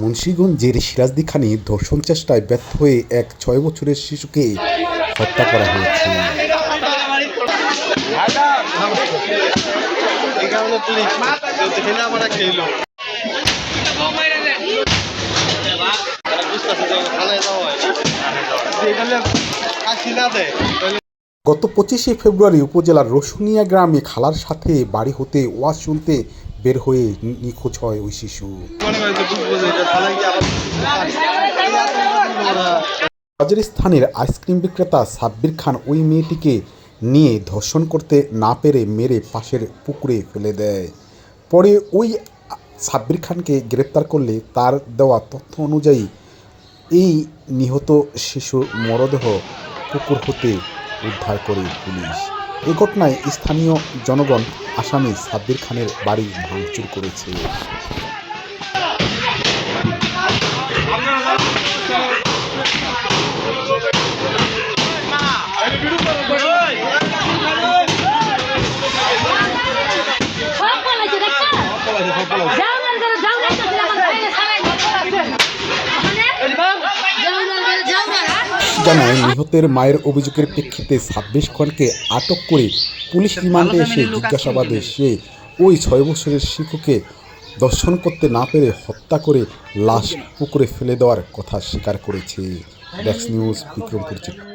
মুন্সীগঞ্জের সিরাজদি খানে ধর্ষণ চেষ্টায় ব্যর্থ হয়ে এক ছয় বছরের শিশুকে হত্যা করা হয়েছে। হয় গত পঁচিশে ফেব্রুয়ারি উপজেলার রসুনিয়া গ্রামে খালার সাথে বাড়ি হতে ওয়াজ শুনতে বের হয়ে নিখোঁজ হয় ওই শিশু। মনে করে যে বুঝব যে এটা থানায় গিয়ে আবার বাজার স্থানের আইসক্রিম বিক্রেতা সাব্বির খান ওই মেয়েটিকে নিয়ে ধর্ষণ করতে না পেরে মেরে পাশের পুকুরে ফেলে দেয়। পরে ওই সাব্বির খানকে গ্রেপ্তার করলে তার দেওয়া তথ্য অনুযায়ী এই নিহত শিশুর মরদেহ পুকুর হতে উদ্ধার করে পুলিশ। এ ঘটনায় স্থানীয় জনগণ আসামি সাব্বির খানের বাড়ি ভাঙচুর করেছে। জানায় নিহতের মায়ের অভিযোগের প্রেক্ষিতে ছাব্বিশ খনকে আটক করে পুলিশ রিমান্ডে এসে জিজ্ঞাসাবাদে সে ওই ছয় বছরের শিশুকে দর্শন করতে না পেরে হত্যা করে লাশ পুকুরে ফেলে দেওয়ার কথা স্বীকার করেছে। ডেক্স নিউজ বিক্রমপুর চিত্র